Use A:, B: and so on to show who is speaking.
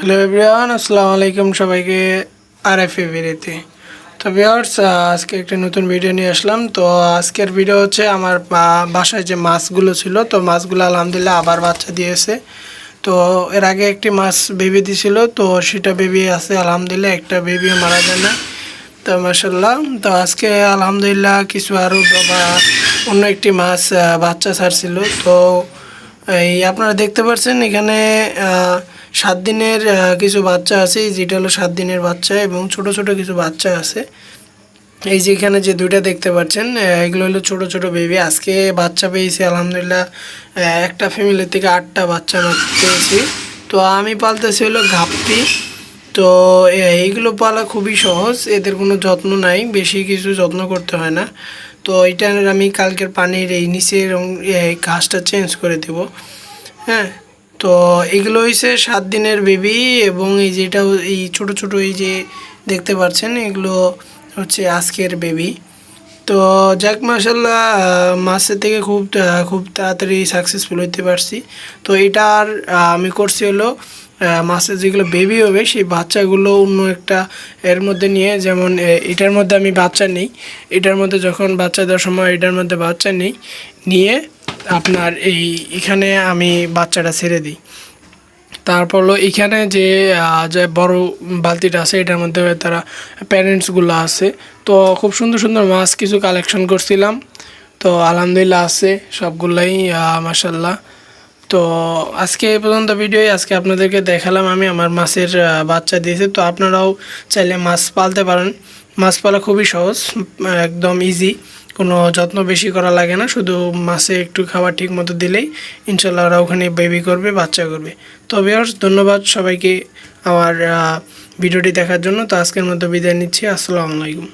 A: Hello everyone আসসালামু আলাইকুম সবাইকে আর এফ বেরিয়েতে তো ভিওর্স আজকে একটা নতুন ভিডিও নিয়ে আসলাম। তো আজকের ভিডিও হচ্ছে আমার বাসায় যে মাছগুলো ছিল, তো মাছগুলো আলহামদুলিল্লাহ আবার বাচ্চা দিয়েছে। তো এর আগে একটি মাছ বেবি দিছিল, তো সেটা বেবি আছে, আলহামদুলিল্লাহ একটা বেবি মারা যায় না তো মাসাল্লাহ তো আজকে আলহামদুলিল্লাহ কিছু আরও বা অন্য একটি মাছ বাচ্চা ছাড়ছিল। তো এই আপনারা দেখতে পাচ্ছেন এখানে সাত দিনের কিছু বাচ্চা আছে, এই যেটা হলো সাত দিনের বাচ্চা এবং ছোট ছোট কিছু বাচ্চা আছে। এই যে এখানে যে দুইটা দেখতে পাচ্ছেন এগুলো হলো ছোট ছোট বেবি আজকে বাচ্চা পেয়েছি, আলহামদুলিল্লাহ একটা ফ্যামিলি থেকে আটটা বাচ্চা পেয়েছি। তো আমি পালতেছি হলো ঘাপ্পি তো এইগুলো পালা খুবই সহজ, এদের কোনো যত্ন নাই, বেশি কিছু যত্ন করতে হয় না। তো এটার আমি কালকের পানির এই নিচের ঘাসটা চেঞ্জ করে দেব। হ্যাঁ তো এগুলো হয়েছে সাত দিনের বেবি এবং এই যেটা এই ছোট ছোট এই যে দেখতে পাচ্ছেন এগুলো হচ্ছে আজকের বেবি। তো যাক মাসাল্লাহ মাসের থেকে খুব খুব তাড়াতাড়ি সাকসেসফুল হইতে পারছি। তো এটার আহ, আমি করছি হলো মাসে যেগুলো বেবি হবে সেই বাচ্চাগুলো অন্য একটা এর মধ্যে নিয়ে যেমন এটার মধ্যে আমি বাচ্চা নেই। এটার মধ্যে যখন বাচ্চা দেওয়ার সময় এটার মধ্যে বাচ্চা নেই নিয়ে আপনার এই, এখানে আমি বাচ্চাটা ছেড়ে দিই। তারপর হলো এখানে যে যে বড় বালতিটা আছে, এটার মধ্যে তারা প্যারেন্টসগুলো আছে। তো খুব সুন্দর সুন্দর মাছ কিছু কালেকশন করছিলাম। তো আলহামদুলিল্লাহ আছে, সবগুলাই মাসাল্লাহ তো আজকে এই পর্যন্ত ভিডিও আজকে আপনাদেরকে দেখালাম। আমি আমার মাছের বাচ্চা দিয়েছে। তো আপনারাও চাইলে মাছ পালতে পারেন। মাছ পালা খুবই সহজ, একদম ইজি কোনো যত্ন বেশি করা লাগে না, শুধু মাছে একটু খাবার ঠিক মতো দিলেই ইনশাল্লাহ ওরা ওখানে বেবি করবে, বাচ্চা করবে। তো আর ধন্যবাদ সবাইকে আমার ভিডিওটি দেখার জন্য। তো আজকের মতো বিদায় নিচ্ছি। আসসালামু আলাইকুম।